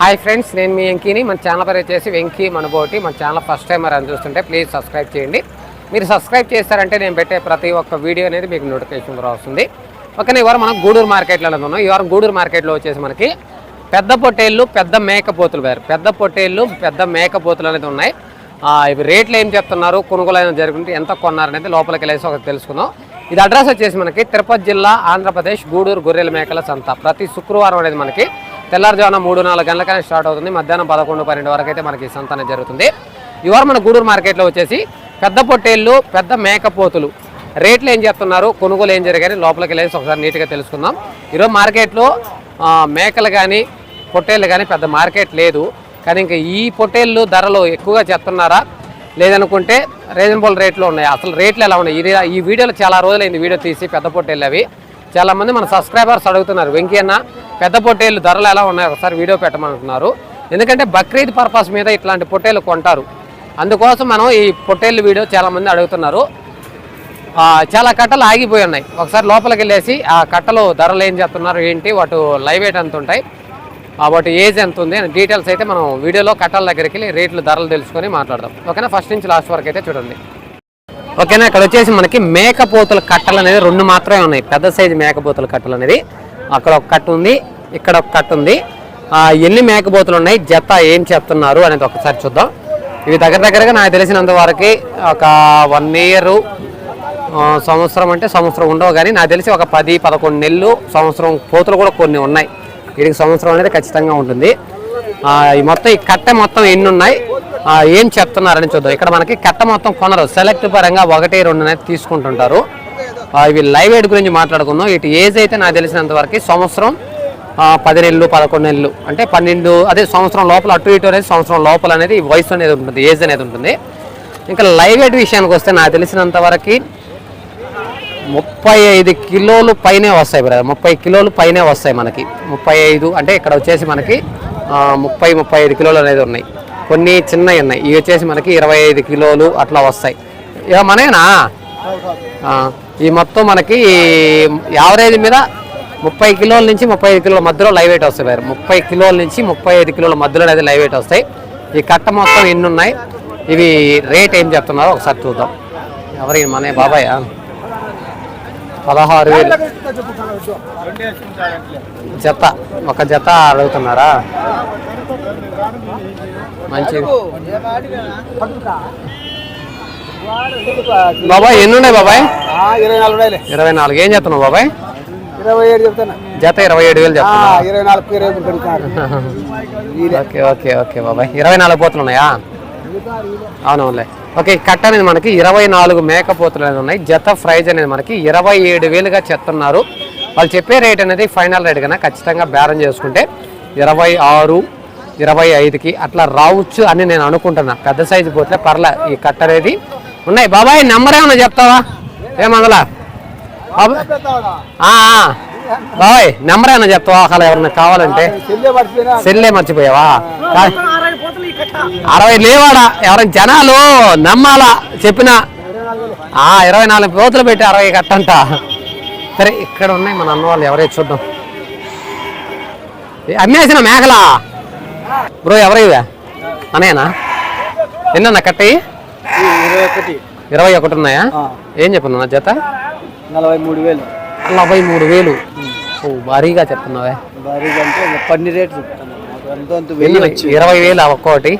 Hi friends నేను మీ వెంకీని. మన channel పేరు వచ్చేసి వెంకీ మనబోటి. మన ఛానల్ ఫస్ట్ టైం అని చూస్తుంటే ప్లీజ్ సబ్స్క్రైబ్ చేయండి. మీరు సబ్స్క్రైబ్ చేస్తారంటే నేను పెట్టే ప్రతి ఒక్క వీడియో అనేది మీకు నోటిఫికేషన్ కూడా వస్తుంది. ఒకనే ఇవాళ మనం గూడూరు మార్కెట్లో ఉన్నాం ఈ వారం గూడూరు మార్కెట్లో వచ్చేసి మనకి పెద్ద పొట్టేళ్ళు పెద్ద మేకపోతులు వేరు. పెద్ద పొట్టేళ్ళు పెద్ద మేకపోతులు అనేది ఉన్నాయి. ఇవి రేట్లు ఏం చెప్తున్నారు? కొనుగోలు అయినా జరుగుతుంది ఎంత కొన్నారు అనేది లోపలికి వెళ్ళేసి ఒకటి తెలుసుకుందాం. ఇది అడ్రస్ వచ్చేసి మనకి తిరుపతి జిల్లా ఆంధ్రప్రదేశ్ గూడూరు గొర్రెల మేకల సంత. ప్రతి శుక్రవారం అనేది మనకి తెల్లారుజామున మూడు నాలుగు గంటలకైనా స్టార్ట్ అవుతుంది. మధ్యాహ్నం పదకొండు పన్నెండు వరకు అయితే మనకి ఈ సంత అనేది జరుగుతుంది. ఇవాళ మన గూడూరు మార్కెట్లో వచ్చేసి పెద్ద పొట్టేళ్ళు పెద్ద మేకపోతులు రేట్లు ఏం చేస్తున్నారు? కొనుగోలు ఏం జరిగాయని లోపలికి వెళ్ళేసి ఒకసారి నీట్గా తెలుసుకుందాం. ఈరోజు మార్కెట్లో మేకలు కానీ పొట్టేళ్ళు కానీ పెద్ద మార్కెట్ లేదు. కానీ ఇంకా ఈ పొట్టేళ్ళు ధరలు ఎక్కువగా చెప్తున్నారా లేదనుకుంటే రీజనబుల్ రేట్లో ఉన్నాయి. అసలు రేట్లు ఎలా ఉన్నాయి? ఈ వీడియోలో చాలా రోజులైంది వీడియో తీసి పెద్ద పొట్టేళ్ళు అవి. చాలామంది మన సబ్స్క్రైబర్స్ అడుగుతున్నారు వెంకీ అన్న పెద్ద పొట్టేళ్ళు ధరలు ఎలా ఉన్నాయి? ఒకసారి వీడియో పెట్టమంటున్నారు. ఎందుకంటే బక్రీద్ పర్పస్ మీద ఇట్లాంటి పొట్టేలు కొంటారు. అందుకోసం మనం ఈ పొట్టేళ్ళు వీడియో చాలామంది అడుగుతున్నారు. చాలా కట్టలు ఆగిపోయి ఉన్నాయి ఒకసారి లోపలికి వెళ్ళేసి ఆ కట్టలు ధరలు ఏం చేస్తున్నారు ఏంటి వాటి లైవ్ ఎయిట్ ఎంత ఉంటాయి ఆ, వాటి ఏజ్ ఎంత ఉంది అని డీటెయిల్స్ అయితే మనం వీడియోలో కట్టల దగ్గరికి వెళ్ళి రేట్లు ధరలు తెలుసుకొని మాట్లాడదాం. ఓకేనా? ఫస్ట్ నుంచి లాస్ట్ వరకు అయితే చూడండి. ఓకేనా? ఇక్కడ వచ్చేసి మనకి మేకపోతుల కట్టలు అనేది రెండు మాత్రమే ఉన్నాయి. పెద్ద సైజు మేకపోతుల కట్టలు అనేది అక్కడ ఒక కట్ట ఉంది ఇక్కడ ఒక కట్ట ఉంది. ఎన్ని మేకపోతులు ఉన్నాయి? జత ఏం చెప్తున్నారు అనేది ఒకసారి చూద్దాం. ఇవి దగ్గర దగ్గరగా నాకు తెలిసినంత వరకు ఒక వన్ ఇయర్ సంవత్సరం అంటే సంవత్సరం ఉండవు కానీ నాకు తెలిసి ఒక పది పదకొండు నెలలు సంవత్సరం పోతులు కూడా కొన్ని ఉన్నాయి. వీటికి సంవత్సరం అనేది ఖచ్చితంగా ఉంటుంది. ఈ మొత్తం ఈ కట్ట మొత్తం ఎన్ని ఉన్నాయి? ఏం చెప్తున్నారని చూద్దాం. ఇక్కడ మనకి కట్ట మొత్తం కొనరు. సెలెక్ట్ పరంగా ఒకటి రెండు అనేది తీసుకుంటుంటారు. ఇవి లైవ్ ఎయిడ్ గురించి మాట్లాడుకుందాం. ఇటు ఏజ్ అయితే నాకు తెలిసినంత వరకు సంవత్సరం పది నెలలు పదకొండు నెలలు అంటే పన్నెండు అదే సంవత్సరం లోపల అటు ఇటు అనేది సంవత్సరం లోపల అనేది వయసు అనేది ఉంటుంది ఏజ్ అనేది ఉంటుంది. ఇంకా లైవ్ ఎయిడ్ విషయానికి వస్తే నాకు తెలిసినంత వరకు ముప్పై ఐదు కిలోలు పైనే వస్తాయి బ్రదర్. ముప్పై కిలోలు పైనే వస్తాయి మనకి. ముప్పై ఐదు అంటే ఇక్కడ వచ్చేసి మనకి ముప్పై ముప్పై ఐదు కిలోలు అనేది ఉన్నాయి. కొన్ని చిన్నవి ఉన్నాయి. ఇవి వచ్చేసి మనకి ఇరవై ఐదు కిలోలు అట్లా వస్తాయి. ఇక మనేనా ఈ మొత్తం మనకి యావరేజ్ మీద ముప్పై కిలోల నుంచి ముప్పై ఐదు కిలోల మధ్యలో లైవ్ వెయిట్ వస్తాయి బ్రదర్ ముప్పై కిలోల నుంచి ముప్పై ఐదు కిలోల మధ్యలో అనేది లైవ్ వెయిట్ వస్తాయి. ఈ కట్ట మొత్తం ఎన్ని ఉన్నాయి? ఇవి రేట్ ఏం చెప్తున్నారో? ఒకసారి చూద్దాం. ఎవరి మన బాబాయ్? పదహారు వేలు. జత. ఒక జత అడుగుతున్నారా? మంచి బాబాయ్ ఎన్ని ఉన్నాయి బాబాయ్? ఇరవై నాలుగు ఉన్నాయిలే. ఇరవై నాలుగు. ఏం చెప్తున్నావు బాబాయ్? ఇరవై ఏడు చెప్తాను జత ఇరవై ఏడు వేలు ఆ, చెప్తున్నా. ఇరవై నాలుగు ఇరవై ఓకే ఓకే ఓకే బాబాయ్. ఇరవై నాలుగు పోతులు ఉన్నాయా అవునవునులే. ఓకే ఈ కట్ట అనేది మనకి ఇరవై నాలుగు మేకపోతులు అనేది ఉన్నాయి. జత ప్రైజ్ అనేది మనకి ఇరవై ఏడు వేలుగా చెప్తున్నారు. వాళ్ళు చెప్పే రేట్ అనేది ఫైనల్ రేట్ కన్నా ఖచ్చితంగా బేరం చేసుకుంటే ఇరవై ఆరు ఇరవై ఐదుకి అట్లా రావచ్చు అని నేను అనుకుంటున్నా. పెద్ద సైజు పోతే పర్లే ఈ కట్ట అనేది ఉన్నాయి. బాబాయ్ నెంబర్ ఏమన్నా చెప్తావా? ఏమందలా బాబాయ్ నెంబర్ ఏమన్నా చెప్తావా? అసలు ఎవరన్నా కావాలంటే? సెల్లే మర్చిపోయావా? అరవై లేవాడా? ఎవరైనా జనాలు నమ్మాలా? చెప్పిన? ఆ ఇరవై నాలుగు పోతులు పెట్టి అరవై కట్టంట. సరే ఇక్కడ ఉన్నాయి మన అన్న వాళ్ళు ఎవరైతే చూద్దాం అమ్మేసిన మేకలా? బ్రో ఎవరైవా అనేనా ఎన్నన్నా కట్టి ఇరవై ఒకటి. ఉన్నాయా? ఏం చెప్పున్నా జత? నలభై మూడు వేలు. నలభై మూడు వేలు. ఓ భారీగా చెప్తున్నావే. భారీగా అంటే పన్ని రేటు చెప్తాను ఇరవై వేలు ఒక్కోటి?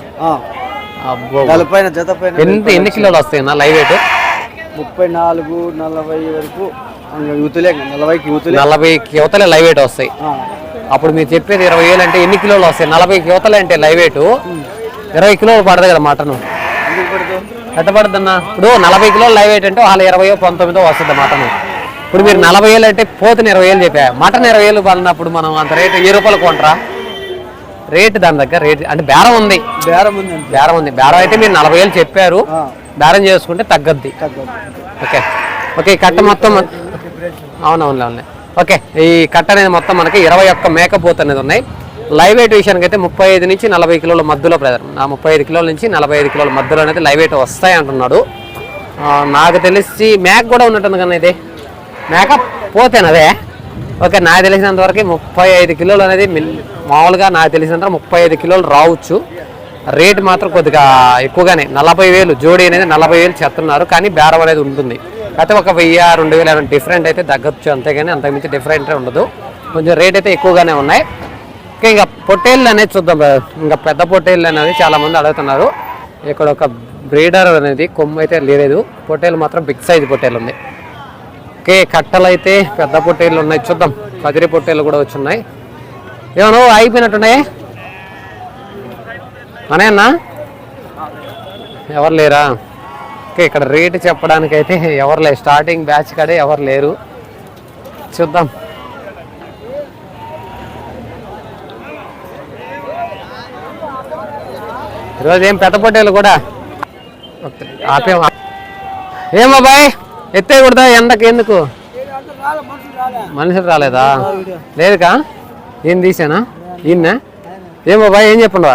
ఎంత ఎన్ని కిలోలు వస్తాయి అన్న లైవ్ వెయిట్ ముప్పై నాలుగు నలభై వరకు యూతులే నలభైకి యూతులే. నలభై యువతలే లైవ్ వెయిట్ వస్తాయి. అప్పుడు మీరు చెప్పేది ఇరవై వేలు అంటే ఎన్ని కిలోలు వస్తాయి? నలభై యువతలే అంటే లైవ్ వెయిట్ ఇరవై కిలోలు పడదు కదా మటన్. ఎట్ట పడుతుందన్న ఇప్పుడు నలభై కిలోలు లైవ్ వెయిట్ అంటే వాళ్ళ ఇరవై పంతొమ్మిదో వస్తుంది మటన్. ఇప్పుడు మీరు నలభై వేలు అంటే పోతుని ఇరవై వేలు చెప్పా. మటన్ ఇరవై వేలు పడినప్పుడు మనం అంత రేటు ఏ రూపాయలు కొంటరా? రేటు దాని దగ్గర రేట్ అంటే బేరం ఉంది. బేరం ఉంది బేరం ఉంది. బేరం అయితే మీరు నలభై వేలు చెప్పారు. బేరం చేసుకుంటే తగ్గద్ది. తగ్గదు ఓకే. ఓకే ఈ కట్ట మొత్తం అవునవునులే అవునులే. ఓకే ఈ కట్ట అనేది మొత్తం మనకి ఇరవై ఒక్క మేకపోతు అనేది ఉన్నాయి. లైవ్ వెయిట్ విషయానికి అయితే ముప్పై ఐదు నుంచి నలభై కిలోల మధ్యలో బ్రదర్ నా ముప్పై ఐదు కిలోల నుంచి నలభై ఐదు కిలోల మధ్యలో అనేది లైవ్ వెయిట్ వస్తాయి అంటున్నాడు. నాకు తెలిసి మేక కూడా ఉన్నట్టుంది కదా ఇది. మేక పోతేనదే ఓకే నాకు తెలిసినంత వరకు ముప్పై ఐదు కిలోలు అనేది మామూలుగా నాకు తెలిసినంత ముప్పై ఐదు కిలోలు రావచ్చు. రేట్ మాత్రం కొద్దిగా ఎక్కువగానే. నలభై వేలు జోడీ అనేది నలభై వేలు చెప్తున్నారు కానీ బేరం అనేది ఉంటుంది. అయితే ఒక వెయ్యి రెండు వేలు ఏమైనా డిఫరెంట్ అయితే తగ్గచ్చు. అంతేగాని అంతకుమించి డిఫరెంట్ ఉండదు. కొంచెం రేట్ అయితే ఎక్కువగానే ఉన్నాయి. ఇంకా ఇంకా పొట్టేళ్ళు అనేది చూద్దాం ఇంకా పెద్ద పొట్టేళ్ళు అనేది చాలామంది అడుగుతున్నారు. ఇక్కడ ఒక బ్రీడర్ అనేది కొమ్ము అయితే లేదు. పొట్టేలు మాత్రం బిగ్ సైజ్ పొట్టేలు ఉంది. ఓకే కట్టలు అయితే పెద్ద పొట్టేళ్ళు ఉన్నాయి. చూద్దాం. కదిరి పొట్టేళ్ళు కూడా వచ్చి ఉన్నాయి ఏమో అయిపోయినట్టున్నాయి అనే అన్నా? ఎవరు లేరా? ఓకే ఇక్కడ రేటు చెప్పడానికైతే ఎవరు లేరు. స్టార్టింగ్ బ్యాచ్ కాడే ఎవరు లేరు. చూద్దాం. ఈరోజు ఏం పెద్ద పొట్టేళ్ళు కూడా? ఆపేం ఏం బాబాయ్ ఎత్తే కొడతా ఎండకి ఎందుకు? మనుషులు రాలేదా? లేదుకా? ఏం తీసానా ఈయన ఏం బాబాయ్ ఏం చెప్పండు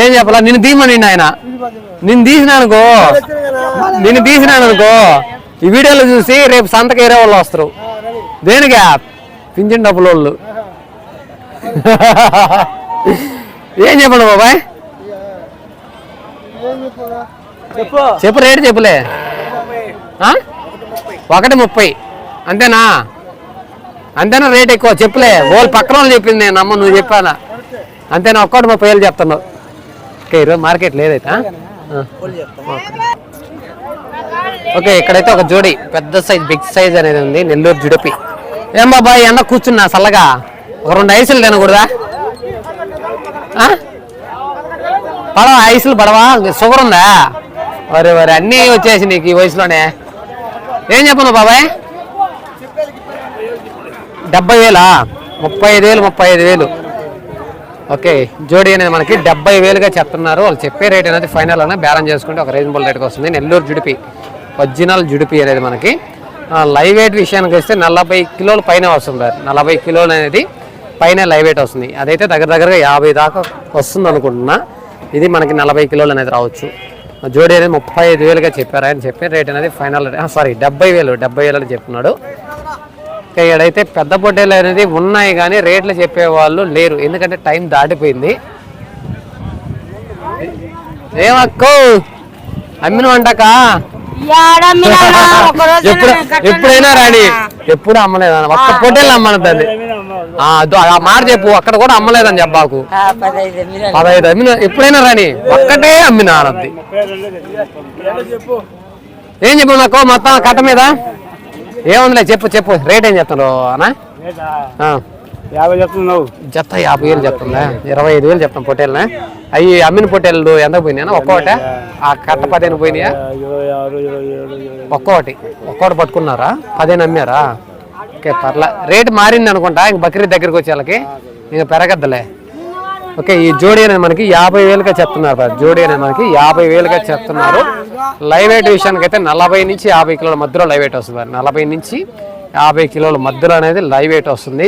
ఏం చెప్పాలా? నిన్ను తీయమని ఆయన. నిన్ను తీసిన అనుకో నిన్ను తీసినాను అనుకో ఈ వీడియోలో చూసి రేపు సంతకి వేరే వాళ్ళు వస్తారు. దేనిగా పింఛన్ డబ్బుల వాళ్ళు ఏం చెప్పండి బాబాయ్? చెప్పు రేటు చెప్పులే? ఒకటి ముప్పై. అంతేనా? అంతేనా రేట్ ఎక్కువ? చెప్పులే వాళ్ళు పక్కన వాళ్ళు చెప్పింది నేను అమ్మ నువ్వు చెప్పానా అంతేనా? ఒక్కటి ముప్పై వేలు చెప్తున్నావు. ఓకే ఈరోజు మార్కెట్ లేదైతే ఓకే. ఇక్కడైతే ఒక జోడి పెద్ద సైజ్ బిగ్ సైజ్ అనేది ఉంది నెల్లూరు జుడిపి. ఏం బాబాయ్ ఎండ కూర్చున్నా చల్లగా? ఒక రెండు ఐసులు తినకూడదా? పడవ పడవా ఐసులు పడవా? షుగర్ ఉందా? వరే వరే అన్నీ వచ్చేసి నీకు ఈ వయసులోనే. ఏం చెప్పను బాబాయ్? డెబ్బై వేలా? ముప్పై ఐదు వేలు ముప్పై ఐదు వేలు. ఓకే జోడీ అనేది మనకి డెబ్బై వేలుగా చెప్తున్నారు. వాళ్ళు చెప్పే రేట్ అనేది ఫైనల్ అనే బేరం చేసుకుంటే ఒక రీజనబుల్ రేట్కి వస్తుంది. నెల్లూరు జుడిపి ఒరిజినల్ జుడిపి అనేది మనకి. లైవ్ వెయిట్ విషయానికి వస్తే నలభై కిలోల పైన వస్తుంది నలభై కిలోలు అనేది పైన లైవ్ వెయిట్ వస్తుంది. అదైతే దగ్గర దగ్గరగా యాభై దాకా వస్తుంది అనుకుంటున్నా ఇది మనకి నలభై కిలోలు అనేది రావచ్చు. జోడీ అనేది ముప్పై ఐదు వేలుగా చెప్పారు. ఆయన చెప్పిన రేట్ అనేది ఫైనల్ సారీ డెబ్బై వేలు డెబ్బై వేలు అని చెప్తున్నాడు ఇక్కడైతే పెద్ద పొట్టేలు అనేది ఉన్నాయి కానీ రేట్లు చెప్పేవాళ్ళు లేరు. ఎందుకంటే టైం దాటిపోయింది. ఏమక్కో? అమ్మిన వంటకా? ఎప్పుడు ఎప్పుడైనా రాని. ఎప్పుడు అమ్మలేదా ఒక్క పొట్టేలు అదో ఆ మాట చెప్పు. అక్కడ కూడా అమ్మలేదని చెప్పాకు పదహైదు అమ్మిన ఎప్పుడైనా రాని. ఒక్కటే అమ్మిన అనద్ది. ఏం చెప్పు నాకు? మొత్తం కట్ట మీద? ఏముందిలే చెప్పు చెప్పు. రేట్ ఏం చెప్తున్నారు అన్నా? ఆ, యాభై చెప్తున్నావు. జత యాభై వేలు చెప్తుందా ఇరవై ఐదు వేలు చెప్తాం పొట్టేళ్ళనే అవి అమ్మిన పొట్టేళ్ళు ఎంత పోయినా ఒక్కొక్కటే ఆ కట్ట పదిహేను పోయినాయా? ఒక్కోటి. ఆరు ఒక్కొక్కటి ఒక్కొక్కటి పట్టుకున్నారా? పదిహేను అమ్మారా? ఓకే పర్లే. రేటు మారింది అనుకుంటా. ఇంక బక్రీద్ దగ్గరికి వచ్చే వాళ్ళకి. ఇంక పెరగద్దులే. ఓకే ఈ జోడీ అనేది మనకి యాభై వేలుగా చెప్తున్నారు జోడి జోడీ అనేది మనకి యాభై వేలుగా చెప్తున్నారు. లైవ్ వెయిట్ విషయానికి అయితే నలభై నుంచి యాభై కిలోల మధ్యలో లైవ్ వెయిట్ వస్తుంది నలభై నుంచి యాభై కిలోల మధ్యలో అనేది లైవ్ వెయిట్ వస్తుంది.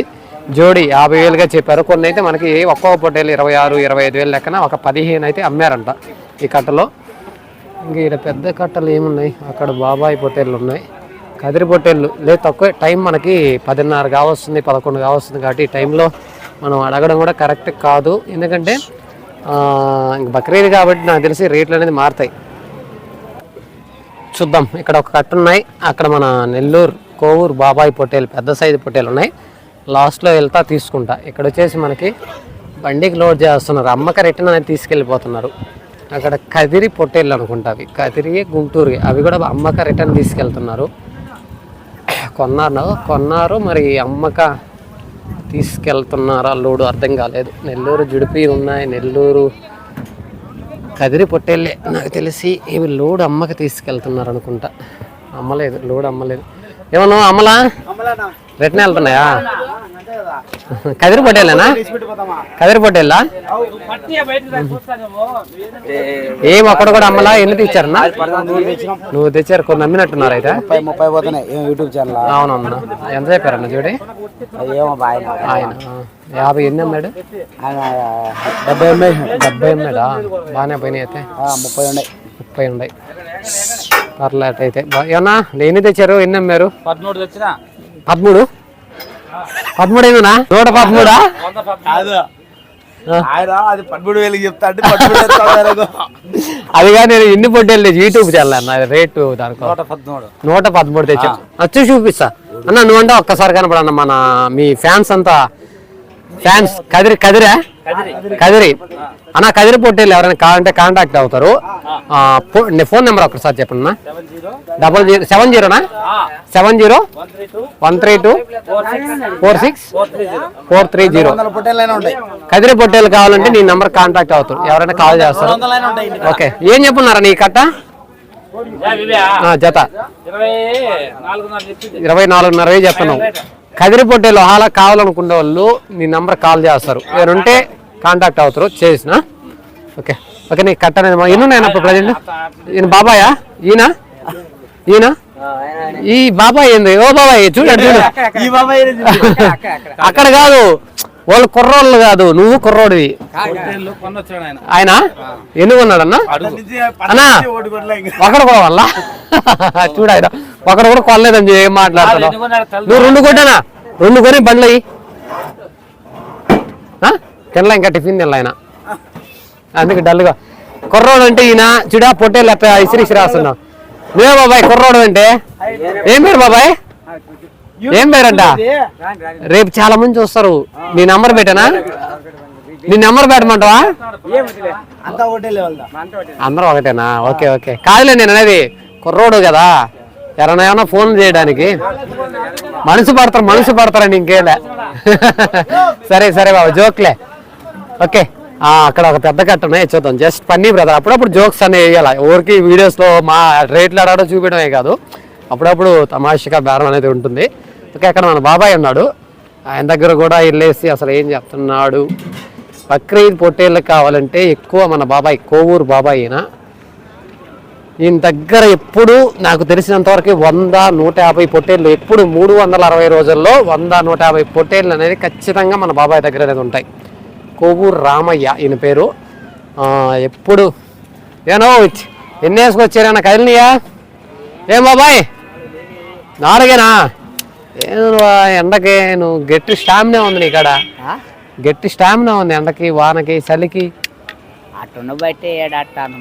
జోడి యాభై వేలుగా చెప్పారు. కొన్ని అయితే మనకి ఒక్కొక్క పొట్టేలు ఇరవై ఆరు ఇరవై ఐదు వేలు లెక్కన ఒక పదిహేను అయితే అమ్మారంట ఈ కట్టలో. ఇంకా ఇక్కడ పెద్ద కట్టలు ఏమున్నాయి? అక్కడ బాబాయ్ పొట్టేళ్ళు ఉన్నాయి. కదిరి పొట్టేళ్ళు లేదు తక్కువ. టైం మనకి పదిన్నర కావస్తుంది పదకొండు కావస్తుంది కాబట్టి ఈ టైంలో మనం అడగడం కూడా కరెక్ట్ కాదు. ఎందుకంటే ఇంక బక్రీద్ కాబట్టి నాకు తెలిసి రేట్లు అనేది మారుతాయి. చూద్దాం. ఇక్కడ ఒక కట్ట ఉన్నాయి. అక్కడ మన నెల్లూరు కోవూరు బాబాయి పొట్టేలు పెద్ద సైజు పొట్టేలు ఉన్నాయి. లాస్ట్లో వెళ్తా తీసుకుంటా. ఇక్కడ వచ్చేసి మనకి బండికి లోడ్ చేస్తున్నారు. అమ్మక రిటర్న్ అనేది తీసుకెళ్ళిపోతున్నారు. అక్కడ కదిరి పొట్టేళ్ళు అనుకుంటా అవి. కదిరి గుంటూరు అవి కూడా అమ్మక రిటర్న్ తీసుకెళ్తున్నారు. కొన్నారు కొన్నారు మరి అమ్మక తీసుకెళ్తున్నారా లోడు అర్థం కాలేదు. నెల్లూరు జుడిపి ఉన్నాయి. నెల్లూరు కదిరి పొట్టేళ్ళే. నాకు తెలిసి ఇవి లోడ్ అమ్మకి తీసుకెళ్తున్నారు అనుకుంటా. అమ్మలేదు లోడ్ అమ్మలేదు. ఏమన్నా అమ్మలా? రిటర్న్ వెళ్తున్నాయా? కదిరి పొట్టేళ్ళేనా కదిరి పొట్టేళ్ళా ఏం అక్కడ కూడా అమ్మలా? ఎన్ని తెచ్చారన్నా? నువ్వు తెచ్చారు కొన్ని అమ్మినట్టున్నారు అయితే. ముప్పై ముప్పై పోతున్నాయి. యూట్యూబ్ ఛానల్ అవునన్నా. ఎంత చెప్పారన్న చూడి ఆయన. యాభై ఎన్ని అమ్మాడు? డెబ్బై ఉన్నాయి డెబ్బై అమ్మాడా బాగానే పోయినాయి అయితే. ముప్పై ఉన్నాయి. ముప్పై ఉన్నాయి. పర్లేదు అయితే. బా- ఏమన్నా? ఎన్ని తెచ్చారు? ఎన్ని అమ్మారు? పదమూడు తెచ్చిన. పదమూడు? పదమూడు ఏమన్నా నూట పదమూడా? కాదు. ఆయన అది పదమూడు వేలు చెప్తా అంటే పదమూడు వేలు అదిగా నేను ఎన్ని పొట్టేళ్ళు యూట్యూబ్ అన్న రేటు దానికో. నూట పదమూడు. నూట పదమూడు తెచ్చు వచ్చి చూపిస్తా. అన్న నువ్వంటే ఒక్కసారి కనపడన్న మన మీ ఫ్యాన్స్ అంతా ఫ్యాన్స్ కదిరి కదిరా? కదిరి. అన్న కదిరి పొట్టేళ్ళు ఎవరైనా కావాలంటే కాంటాక్ట్ అవుతారు. ఫోన్ నెంబర్ ఒకసారి చెప్పండి అన్న. Double zero seven జీరోనా? Seven zero? One three two? Four six? Four three zero. Kadiri పొట్టేలు కావాలంటే నీ నెంబర్ కాంటాక్ట్ అవుతారు ఎవరైనా కాల్ చేస్తారు. ఓకే. ఏం చెప్పున్నారా నీ కట్ట జత. ఇరవై నాలుగున్నర చెప్తున్నావు కదిరి పొట్టేలు హాలా కావాలనుకునే వాళ్ళు నీ నంబర్ కాల్ చేస్తారు. ఏమంటే కాంటాక్ట్ అవుతారు. చేసిన. ఓకే. ఓకే నీ కట్ట నేను ఎన్ని అప్పుడు ప్రజెంట్? ఈయన బాబాయా? ఈయన? ఈయన? ఈ బాబాయ్ ఏంది? ఓ బాబాయ్ చూడండి చూడు. ఈ బాబాయ్ అక్కడ కాదు. వాళ్ళు కుర్రోళ్ళు కాదు. నువ్వు కుర్రోడివి. ఆయన. ఆయన? ఎందుకు ఉన్నాడన్నా అన్నా ఒకడు కూడా వల్ల చూడు ఒకడు కూడా కొనలేదని చెప్పి ఏం మాట్లాడుతున్నావు నువ్వు రెండు కొట్టానా? రెండు కొని బండ్లు అయ్యి. తినలే ఇంకా టిఫిన్ తినలే ఆయన. అందుకే డల్గా కుర్రోడు అంటే ఈయన చూడా పొట్టేళ్ళు ఎట్లా ఇసిరిసి రాస్తున్నావు. నువ్వే బాబాయ్ కుర్రోడు అంటే? ఏం పేరు బాబాయ్? ఏం పేరంట? రేపు చాలా మంది చూస్తారు. నీ నంబర్ పెట్టానా? నీ నెంబర్ పెట్టమంటావా? అందరూ ఒకటేనా? Okay okay. కాదులే నేను అనేది కుర్రోడు కదా. ఎవరైనా ఏమైనా ఫోన్ చేయడానికి? మనసు పడతారు మనసు పడతారండి ఇంకేలే. సరే సరే బాబు జోక్లే. ఓకే. అక్కడ ఒక పెద్ద కట్ట ఉన్నాయి చూద్దాం. Just funny brother. అప్పుడప్పుడు జోక్స్ అనేవి వేయాలి? ఊరికి వీడియోస్లో మా రేట్లు ఆడడం చూపించడమే కాదు. అప్పుడప్పుడు తమాషగా బేరం అనేది ఉంటుంది. ఓకే అక్కడ మన బాబాయ్ ఉన్నాడు. ఆయన దగ్గర కూడా వెళ్ళేసి అసలు ఏం చెప్తున్నాడు? బక్రీద్ పొట్టేళ్ళకి కావాలంటే ఎక్కువ మన బాబాయ్ కోవూరు బాబాయ్ అయినా ఈయన దగ్గర ఎప్పుడు నాకు తెలిసినంత వరకు వంద నూట యాభై పొట్టేళ్ళు ఎప్పుడు మూడు వందల అరవై రోజుల్లో వంద నూట యాభై పొట్టేళ్ళు అనేది ఖచ్చితంగా మన బాబాయ్ దగ్గర అనేది ఉంటాయి. కోవూరు రామయ్య ఈయన పేరు. ఎప్పుడు? ఏనో ఎన్ని వేసుకొచ్చారన్న కదిలినయా ఏం బాబాయ్? నాలుగేనా? ఏం నువ్వు ఆ ఎండకి నువ్వు గట్టి స్టామినా ఉంది నీ కాడ. గట్టి స్టామినా ఉంది ఎండకి వానకి చలికి. బట్టి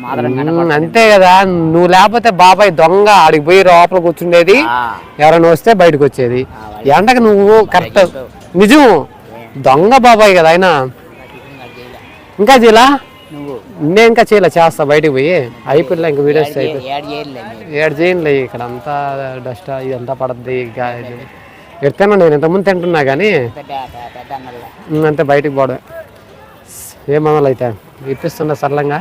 మాత్రం అంతే కదా. నువ్వు లేకపోతే బాబాయ్ దొంగ ఆడికి పోయి లోపల కూర్చుండేది. ఎవరైనా వస్తే బయటకు వచ్చేది. ఎండకి నువ్వు కరెక్ట్ నిజం. దొంగ బాబాయ్ కదా ఆయన. ఇంకా చేయలా? నువ్వు. నేను ఇంకా చేయలే? చేస్తా బయటకు పోయి. అయిపోయిలే ఇంకా వీడియోస్ అయిపోయి. ఏడు చేయలే ఏడు చేయండి ఇక్కడ అంతా డస్ట్ ఇదంతా పడద్ది. ఎడతాను నేను ఇంతకుముందు తింటున్నా కానీ పెద్ద పెద్ద అన్నలు ఉమ్, అంతే బయటికి పోవడమే ఏమన్నా అయితే ఇప్పిస్తున్నా సరళంగా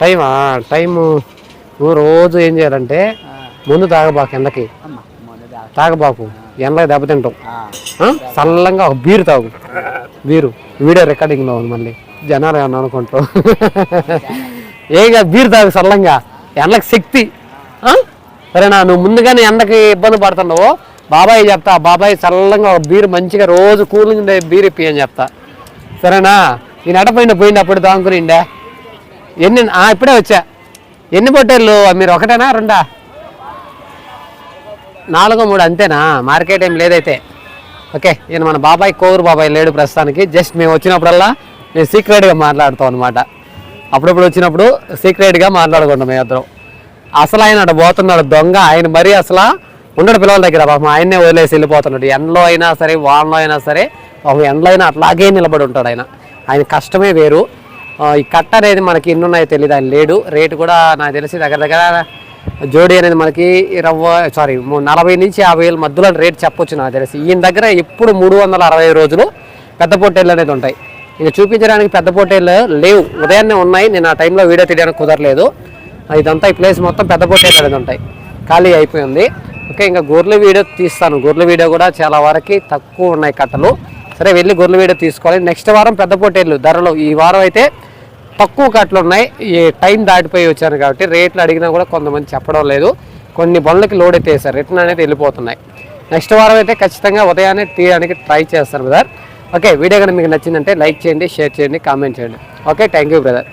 టైమా? టైము నువ్వు రోజు ఏం చేయాలంటే ముందు తాగబాకు ఎండకి. తాగబాకు. ఎండకి దెబ్బతింటావు? చల్లంగా ఒక బీరు తాగు. బీరు. వీడియో రికార్డింగ్లో ఉంది మళ్ళీ. జనాలు ఏమన్నా అనుకుంటారు. ఏగా బీరు తాగు చల్లంగా ఎండకి శక్తి? సరేనా నువ్వు ముందుగానే ఎండకి ఇబ్బంది పడుతున్నావు. బాబాయ్ చెప్తా బాబాయ్ చల్లంగా ఒక బీరు మంచిగా రోజు కూలింగ్ బీరు ఇప్పి అని చెప్తా. సరేనా? నేను ఎడపోయిన పోయింది అప్పుడు తాగుకునిండే ఎన్ని ఇప్పుడే వచ్చా. ఎన్ని పొట్టేళ్ళు? మీరు ఒకటేనా రెండా? నాలుగో మూడు అంతేనా? మార్కెట్ ఏం లేదైతే. ఓకే ఈయన మన బాబాయ్ కోరు బాబాయ్ లేడు ప్రస్తుతానికి. జస్ట్ మేము వచ్చినప్పుడల్లా నేను సీక్రెట్గా మాట్లాడుతాం అనమాట అప్పుడప్పుడు వచ్చినప్పుడు సీక్రెట్గా మాట్లాడుకుంటాం మేము ఇద్దరం అసలు ఆయన అటు పోతున్నాడు దొంగ. ఆయన మరీ అసలు ఉండడు పిల్లల దగ్గర పాపం ఆయన్నే వదిలేసి వెళ్ళిపోతున్నాడు. ఎండలో అయినా సరే వానలో అయినా సరే పాపం ఎండలో అయినా అట్లాగే నిలబడి ఉంటాడు ఆయన. ఆయన కష్టమే వేరు. ఈ కట్ట అనేది మనకి ఎన్ని ఉన్నాయో తెలియదు ఆయన లేడు. రేటు కూడా నాకు తెలిసి దగ్గర దగ్గర జోడీ అనేది మనకి ఇరవై సారీ నలభై నుంచి యాభై వేల మధ్యలో రేట్ చెప్పొచ్చు నాకు తెలిసి. ఈయన దగ్గర ఎప్పుడు మూడు వందల అరవై రోజులు పెద్ద పొట్టేళ్ళు అనేది ఉంటాయి. ఇక చూపించడానికి పెద్ద పొట్టేళ్ళు లేవు. ఉదయాన్నే ఉన్నాయి. నేను ఆ టైంలో వీడియో తీయడానికి కుదరలేదు. ఇదంతా ఈ ప్లేస్ మొత్తం పెద్ద పొట్టేళ్ళు అనేది ఉంటాయి. ఖాళీ అయిపోయింది. ఓకే ఇంకా గొర్రెల వీడియో తీస్తాను. గొర్రెల వీడియో కూడా చాలా వరకు తక్కువ ఉన్నాయి కట్టలు సరే వెళ్ళి గొర్రెల వీడియో తీసుకోవాలి. నెక్స్ట్ వారం పెద్ద పొట్టేళ్ళు ధరలు. ఈ వారం అయితే తక్కువ కట్టలు ఉన్నాయి. ఈ టైం దాటిపోయి వచ్చాను కాబట్టి రేట్లు అడిగినా కూడా కొంతమంది చెప్పడం లేదు. కొన్ని బండ్లకి లోడ్ అయితే సార్ రిటర్న్ అనేది వెళ్ళిపోతున్నాయి. నెక్స్ట్ వారం అయితే ఖచ్చితంగా ఉదయాన్నే తీయడానికి ట్రై చేస్తాను బ్రదర్. ఓకే వీడియో కనుక మీకు నచ్చిందంటే లైక్ చేయండి షేర్ చేయండి కామెంట్ చేయండి. Okay thank you brother.